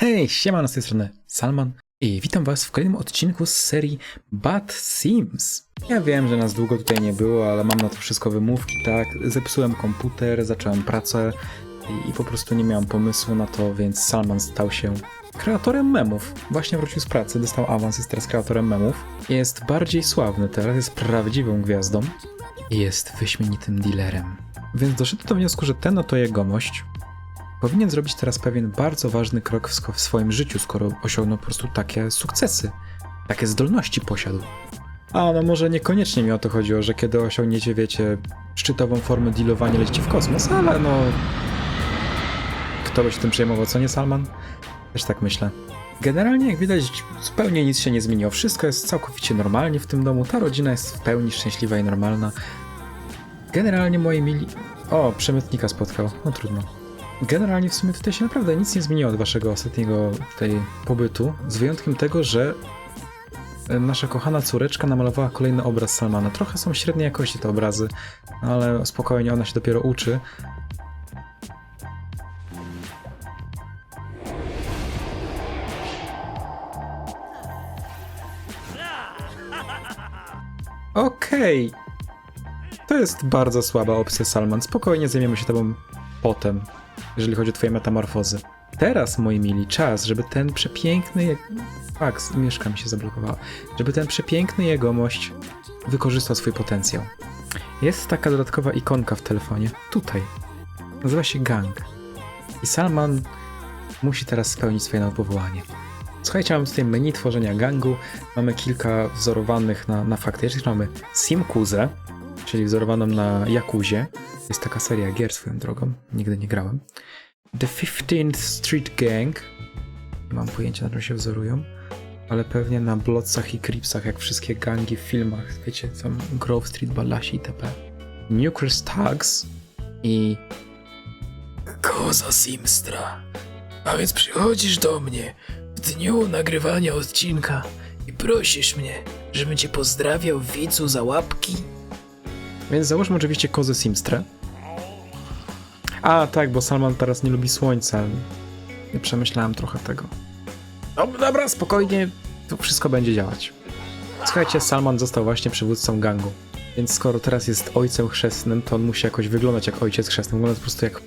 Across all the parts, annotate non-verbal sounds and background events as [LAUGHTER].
Hej, siemano z tej strony Salman i witam was w kolejnym odcinku z serii Bad Sims. Ja wiem, że nas długo tutaj nie było, ale mam na to wszystko wymówki, tak? Zepsułem komputer, zacząłem pracę i, i po prostu nie miałem pomysłu na to, więc Salman stał się kreatorem memów. Właśnie wrócił z pracy, dostał awans, jest teraz kreatorem memów. Jest bardziej sławny teraz, jest prawdziwą gwiazdą i jest wyśmienitym dealerem. Więc doszedł do wniosku, że ten oto jegomość powinien zrobić teraz pewien bardzo ważny krok w, swoim życiu, skoro osiągnął po prostu takie sukcesy, takie zdolności posiadł. A no może niekoniecznie mi o to chodziło, że kiedy osiągniecie, wiecie, szczytową formę dealowania lecicie w kosmos, ale no... Kto by się tym przejmował, co nie Salman? Też tak myślę. Generalnie, jak widać, zupełnie nic się nie zmieniło. Wszystko jest całkowicie normalnie w tym domu. Ta rodzina jest w pełni szczęśliwa i normalna. Generalnie moi mili... O, przemytnika spotkał. No trudno. Generalnie w sumie tutaj się naprawdę nic nie zmieniło od waszego ostatniego tutaj pobytu, z wyjątkiem tego, że e, nasza kochana córeczka namalowała kolejny obraz Salmana. Trochę są średniej jakości te obrazy, no ale spokojnie, ona się dopiero uczy. Okej. To jest bardzo słaba opcja, Salman. Spokojnie zajmiemy się tobą potem, jeżeli chodzi o twoje metamorfozy. Teraz, moi mili, czas, żeby ten przepiękny... je- Faks, mieszka mi się zablokowała. Żeby ten przepiękny jegomość wykorzystał swój potencjał. Jest taka dodatkowa ikonka w telefonie. Tutaj. Nazywa się Gang. I Salman musi teraz spełnić swoje nowe powołanie. Słuchajcie, mamy tutaj menu tworzenia gangu. Mamy kilka wzorowanych na, na fakty. Jeszcze mamy Simkuzę, czyli wzorowaną na Jakuzie. Jest taka seria gier swoją drogą. Nigdy nie grałem. The 15th Street Gang. Nie mam pojęcia, na czym się wzorują. Ale pewnie na Blotsach i Cripsach, jak wszystkie gangi w filmach. Wiecie, tam Grove Street, Balashi itp. Nuclear Thugs i... Koza Simstra. A więc przychodzisz do mnie w dniu nagrywania odcinka i prosisz mnie, żebym cię pozdrawiał widzu za łapki? Więc załóżmy oczywiście kozę Simstrę. A, tak, bo Salman teraz nie lubi słońca. Nie przemyślałem trochę tego. Dobra, dobra, spokojnie, to wszystko będzie działać. Słuchajcie, Salman został właśnie przywódcą gangu. Więc skoro teraz jest ojcem chrzestnym, to on musi jakoś wyglądać jak ojciec chrzestny. Wygląda po prostu jak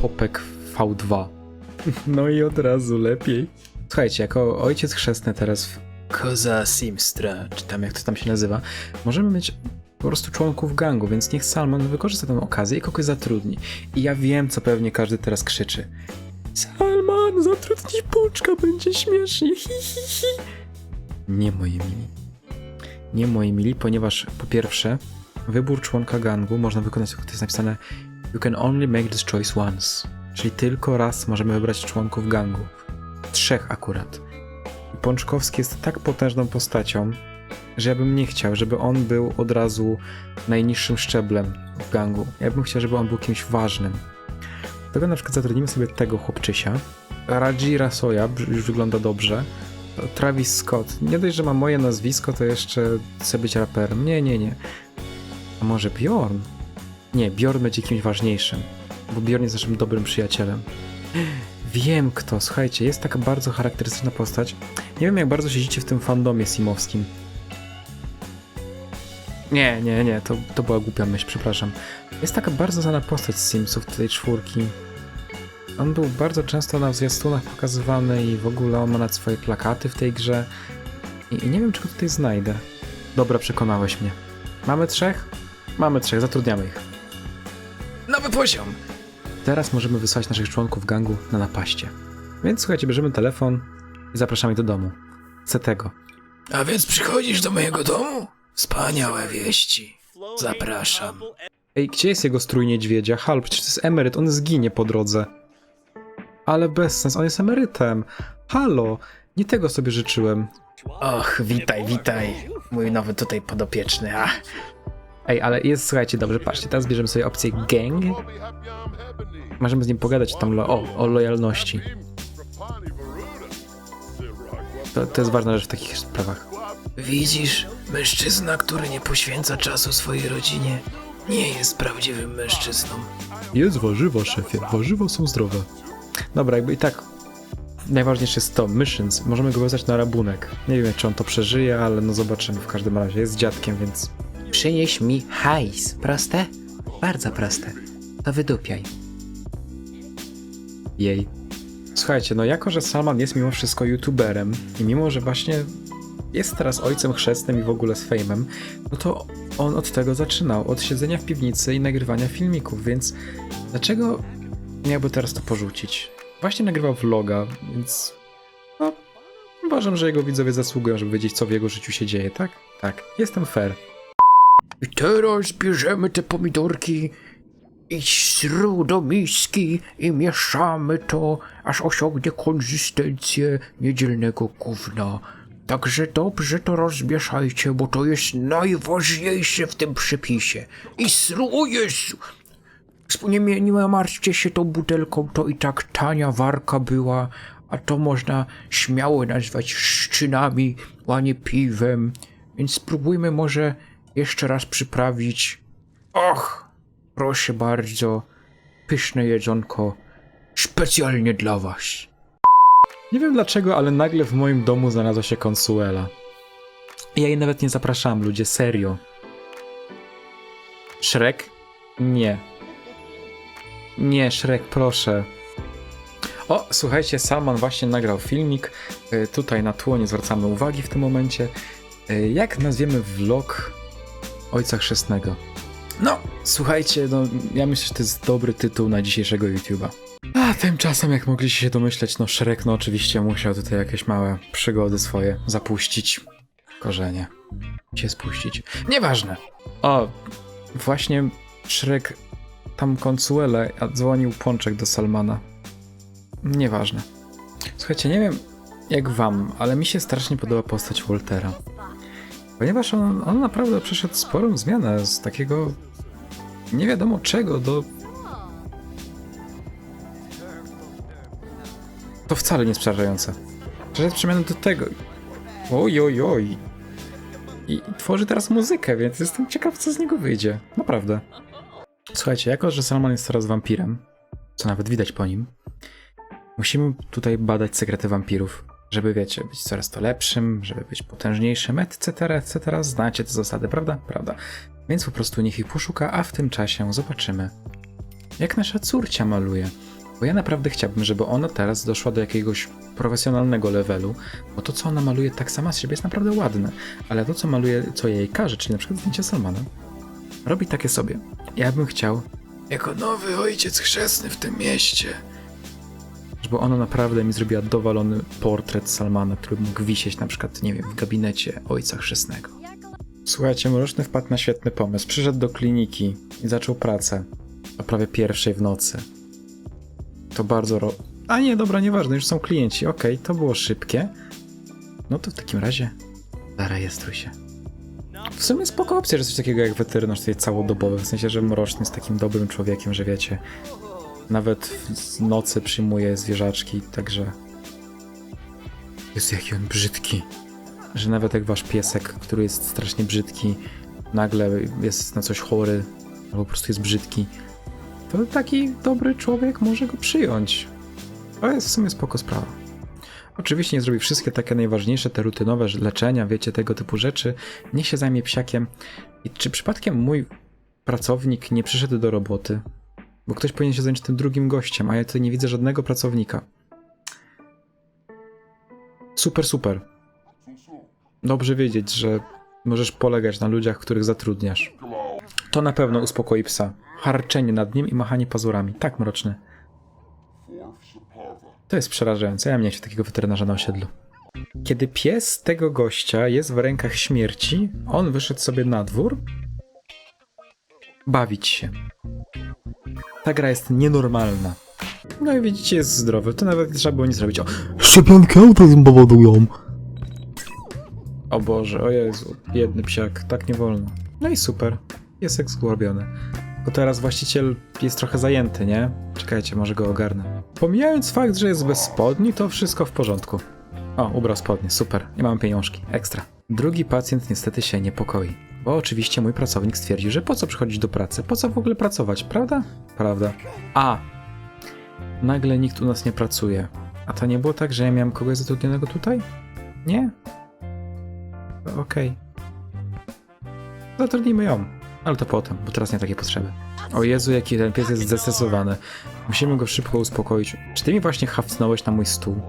popek V2. [LAUGHS] No i od razu lepiej. Słuchajcie, jako ojciec chrzestny teraz w Koza Simstra. czy tam jak to tam się nazywa, możemy mieć po prostu członków gangu, więc niech Salman wykorzysta tę okazję i kogoś zatrudni. I ja wiem, co pewnie każdy teraz krzyczy. Salman, zatrudnij Puczka, będzie śmiesznie, hi, hi, hi. Nie, moi mili. Nie, moi mili, ponieważ po pierwsze, wybór członka gangu można wykonać, tylko to jest napisane You can only make this choice once. Czyli tylko raz możemy wybrać członków gangu. Trzech akurat. Pączkowski jest tak potężną postacią, że ja bym nie chciał, żeby on był od razu najniższym szczeblem w gangu. Ja bym chciał, żeby on był kimś ważnym. Dlatego na przykład zatrudnimy sobie tego chłopczysia. Raji Rasoya już wygląda dobrze. Travis Scott. Nie dość, że ma moje nazwisko, to jeszcze chce być raperem. Nie, nie, nie. A może Bjorn? Nie, Bjorn będzie kimś ważniejszym. Bo Bjorn jest naszym dobrym przyjacielem. Wiem kto, słuchajcie, jest taka bardzo charakterystyczna postać. Nie wiem jak bardzo siedzicie w tym fandomie simowskim. Nie, nie, nie, to, to była głupia myśl, przepraszam. Jest taka bardzo znana postać z Simsów, tej czwórki. On był bardzo często na zwiastunach pokazywany i w ogóle on ma nawet swoje plakaty w tej grze. I, i nie wiem, czy go tutaj znajdę. Dobra, przekonałeś mnie. Mamy trzech? Mamy trzech, zatrudniamy ich. Nowy poziom. Teraz możemy wysłać naszych członków gangu na napaście. Więc słuchajcie, bierzemy telefon i zapraszamy do domu. Chcę tego. A więc przychodzisz do mojego domu? Wspaniałe wieści. Zapraszam. Ej, gdzie jest jego strój niedźwiedzia? Hal, przecież to jest emeryt, on zginie po drodze. Ale bez sens, on jest emerytem. Halo, nie tego sobie życzyłem. Och, witaj, witaj. Mój nowy tutaj podopieczny. A, Ej, ale jest, słuchajcie, dobrze, patrzcie, teraz bierzemy sobie opcję gang. Możemy z nim pogadać tam lo, o, o lojalności. To, to jest ważna rzecz w takich sprawach. Widzisz, mężczyzna, który nie poświęca czasu swojej rodzinie, nie jest prawdziwym mężczyzną. Jest warzywa, szefie, warzywa są zdrowe. Dobra, jakby i tak najważniejsze jest to, missions, możemy go wezwać na rabunek. Nie wiem, czy on to przeżyje, ale no zobaczymy w każdym razie. Jest dziadkiem, więc... Przynieś mi hajs. Proste? Bardzo proste. To wydupiaj. jej. Słuchajcie, no jako, że Salman jest mimo wszystko youtuberem i mimo, że właśnie jest teraz ojcem chrzestnym i w ogóle z fejmem, no to on od tego zaczynał, od siedzenia w piwnicy i nagrywania filmików, więc dlaczego miałby teraz to porzucić? Właśnie nagrywał vloga, więc no, uważam, że jego widzowie zasługują, żeby wiedzieć, co w jego życiu się dzieje, tak? Tak, jestem fair. I teraz bierzemy te pomidorki i sru do miski i mieszamy to, aż osiągnie konsystencję niedzielnego gówna. Także dobrze to rozmieszajcie, bo to jest najważniejsze w tym przepisie. I sru, Jezu! Nie, nie, nie martwcie się tą butelką, to i tak tania warka była, a to można śmiało nazwać szczynami, a nie piwem. Więc spróbujmy może jeszcze raz przyprawić. Och, proszę bardzo, pyszne jedzonko, specjalnie dla was. Nie wiem dlaczego, ale nagle w moim domu znalazła się konsuela. Ja jej nawet nie zapraszam, ludzie, serio. Shrek? Nie. Nie, Shrek, proszę. O, słuchajcie, Salman właśnie nagrał filmik. Y, Tutaj na tło nie zwracamy uwagi w tym momencie. Y, Jak nazwiemy vlog Ojca Chrzestnego? No, słuchajcie, no, ja myślę, że to jest dobry tytuł na dzisiejszego YouTube'a. A tymczasem, jak mogliście się domyśleć, no Shrek no oczywiście musiał tutaj jakieś małe przygody swoje zapuścić. Korzenie. Się spuścić. Nieważne. O, właśnie Shrek tam konsuele, a dzwonił Pączek do Salmana. Nieważne. Słuchajcie, nie wiem jak wam, ale mi się strasznie podoba postać Waltera. Ponieważ on, on naprawdę przeszedł sporą zmianę z takiego nie wiadomo czego do To wcale nie jest przerażające. Przeszedł przemianę do tego. Oj, oj, oj. I, I tworzy teraz muzykę, więc jestem ciekaw, co z niego wyjdzie. Naprawdę. Słuchajcie, jako że Salman jest teraz wampirem, co nawet widać po nim, musimy tutaj badać sekrety wampirów, żeby, wiecie, być coraz to lepszym, żeby być potężniejszym, etc., etc. Znacie te zasady, prawda? Prawda. Więc po prostu niech ich poszuka, a w tym czasie zobaczymy, jak nasza córcia maluje. Bo ja naprawdę chciałbym, żeby ona teraz doszła do jakiegoś profesjonalnego levelu, bo to, co ona maluje tak sama z siebie jest naprawdę ładne, ale to, co maluje, co jej każe, czyli na przykład zdjęcie Salmana, robi takie sobie. Ja bym chciał, Jako nowy ojciec chrzestny w tym mieście. żeby ona naprawdę mi zrobiła dowalony portret Salmana, który mógł wisieć na przykład, nie wiem, w gabinecie ojca chrzestnego. Słuchajcie, Mroczny wpadł na świetny pomysł. Przyszedł do kliniki i zaczął pracę o prawie pierwszej w nocy. To bardzo ro... A nie, dobra, nieważne, już są klienci. Okej, to było szybkie. No to w takim razie zarejestruj się. W sumie spoko opcja, że coś takiego jak weterynarz tutaj całodobowy, w sensie, że Mroczny jest takim dobrym człowiekiem, że wiecie, nawet w nocy przyjmuje zwierzaczki, także... Jest jaki on brzydki. Że nawet jak wasz piesek, który jest strasznie brzydki, nagle jest na coś chory, albo po prostu jest brzydki, to taki dobry człowiek może go przyjąć. To jest w sumie spoko sprawa. Oczywiście nie zrobi wszystkie takie najważniejsze, te rutynowe leczenia, wiecie, tego typu rzeczy. Niech się zajmie psiakiem. I czy przypadkiem mój pracownik nie przyszedł do roboty? Bo ktoś powinien się zająć tym drugim gościem, a ja tutaj nie widzę żadnego pracownika. Super, super. Dobrze wiedzieć, że możesz polegać na ludziach, których zatrudniasz. To na pewno uspokoi psa. Harczenie nad nim i machanie pazurami. Tak mroczny. To jest przerażające. Ja miałem takiego weterynarza na osiedlu. Kiedy pies tego gościa jest w rękach śmierci, on wyszedł sobie na dwór bawić się. Ta gra jest nienormalna. No i widzicie, jest zdrowy. To nawet nie trzeba było nic zrobić. O, Szczepionki autyzm powodują. o Boże, o Jezu, biedny psiak, tak nie wolno. No i super, piesek zgłobiony. Tylko teraz właściciel jest trochę zajęty, nie? Czekajcie, może go ogarnę. Pomijając fakt, że jest bez spodni, to wszystko w porządku. O, ubrał spodnie, super, nie mam pieniążki, ekstra. Drugi pacjent niestety się niepokoi, bo oczywiście mój pracownik stwierdził, że po co przychodzić do pracy, po co w ogóle pracować, prawda? Prawda. A, nagle nikt u nas nie pracuje. A to nie było tak, że ja miałem kogoś zatrudnionego tutaj? Nie? Okej. Zatrudnijmy ją. Ale to potem, bo teraz nie takie potrzeby. O Jezu, jaki ten pies jest zestresowany. Musimy go szybko uspokoić. Czy ty mi właśnie hafcnąłeś na mój stół?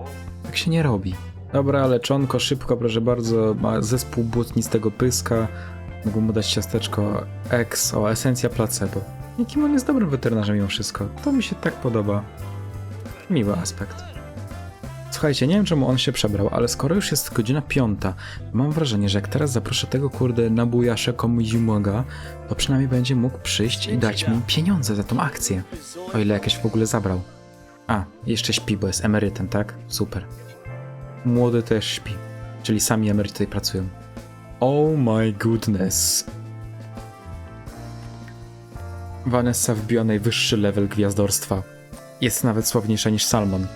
Tak się nie robi. Dobra, leczonko, szybko, proszę bardzo. Ma zespół błotnistego pyska. Mógłbym mu dać ciasteczko X, o, esencja placebo. Jakim on jest dobrym weterynarzem mimo wszystko. To mi się tak podoba. Miły aspekt. Słuchajcie, nie wiem czemu on się przebrał, ale skoro już jest godzina piąta, mam wrażenie, że jak teraz zaproszę tego kurde Nabujasze Komuzimuga, to przynajmniej będzie mógł przyjść i dać mi pieniądze za tą akcję. O ile jakieś w ogóle zabrał. A, jeszcze śpi, bo jest emerytem, tak? Super. Młody też śpi. Czyli sami emeryci tutaj pracują. Oh my goodness. Vanessa wbiła najwyższy level gwiazdorstwa. Jest nawet sławniejsza niż Salmon.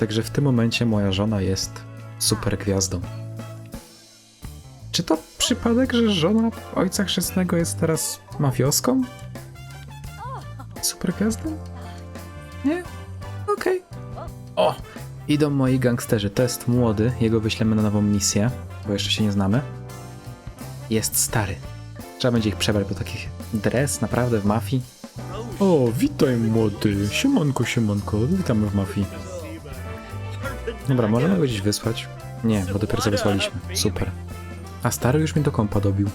Także w tym momencie moja żona jest super gwiazdą. Czy to przypadek, że żona ojca chrzestnego jest teraz mafioską? Super gwiazdą? Nie? Okej. O! Idą moi gangsterzy. To jest młody, jego wyślemy na nową misję, bo jeszcze się nie znamy. Jest stary. Trzeba będzie ich przebrać do takich dres, naprawdę w mafii. O, witaj młody. Siemanko, siemanko. Witamy w mafii. Dobra, możemy go gdzieś wysłać? Nie, bo dopiero co wysłaliśmy. Super. A stary już mi do kompa dobił.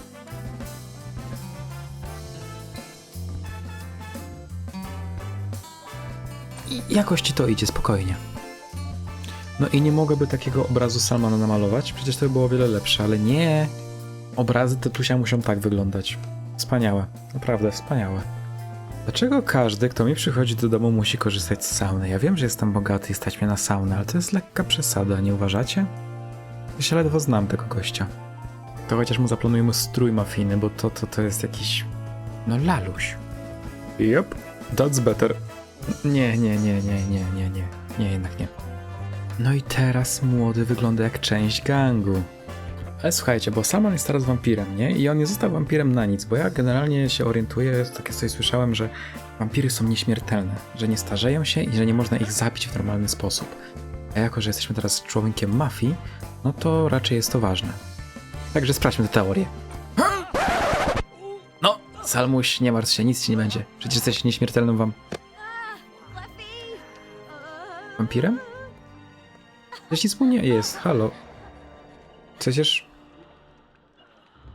Jakoś ci to idzie spokojnie. No i nie mogłoby takiego obrazu Salmana namalować, przecież to by było o wiele lepsze, ale nie. Obrazy Tytusia muszą tak wyglądać. Wspaniałe, naprawdę wspaniałe. Dlaczego każdy, kto mi przychodzi do domu, musi korzystać z sauny? Ja wiem, że jestem bogaty i stać mnie na saunę, ale to jest lekka przesada, nie uważacie? Ja się ledwo znam tego gościa. To chociaż mu zaplanujemy strój mafijny, bo to, to, to jest jakiś... No laluś. Yep, that's better. Nie, nie, nie, nie, nie, nie, nie. Nie, jednak nie. No i teraz młody wygląda jak część gangu. Ale słuchajcie, bo Salman jest teraz wampirem, nie? I on nie został wampirem na nic, bo ja generalnie się orientuję, takie coś słyszałem, że wampiry są nieśmiertelne, że nie starzeją się i że nie można ich zabić w normalny sposób. A jako, że jesteśmy teraz człowiekiem mafii, no to raczej jest to ważne. Także sprawdźmy tę teorię. No, Salmuś, nie martw się, nic ci nie będzie. Przecież jesteś nieśmiertelnym wam... Wampirem? Przecież nic mu nie jest, halo. Przecież...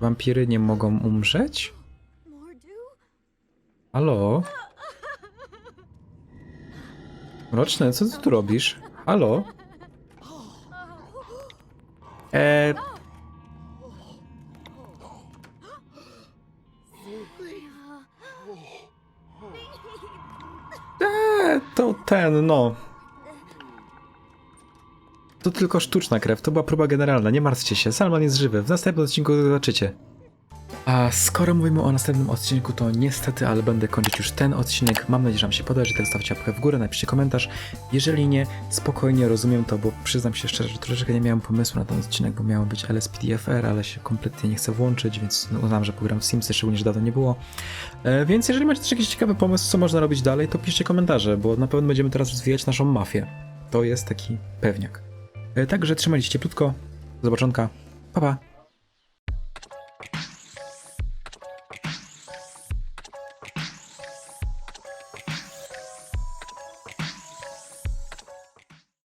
Wampiry nie mogą umrzeć? Halo? Mroczny, co ty tu robisz? Halo? Eee... Eee, to ten, no. To tylko sztuczna krew, to była próba generalna, nie martwcie się, Salman jest żywy, w następnym odcinku zobaczycie. A skoro mówimy o następnym odcinku, to niestety, ale będę kończyć już ten odcinek. Mam nadzieję, że Wam się podoba, że tak zostawcie łapkę w górę, napiszcie komentarz. Jeżeli nie, spokojnie rozumiem to, bo przyznam się szczerze, że troszeczkę nie miałem pomysłu na ten odcinek, bo miało być LSPDFR, ale się kompletnie nie chcę włączyć, więc uznam, że pogram w Simsy, szczególnie, że dawno nie było. E, więc jeżeli macie też jakiś ciekawy pomysł, co można robić dalej, to piszcie komentarze, bo na pewno będziemy teraz rozwijać naszą mafię. To jest taki pewniak. E, Także trzymajcie się cieplutko. Do zobaczonka. Pa, pa.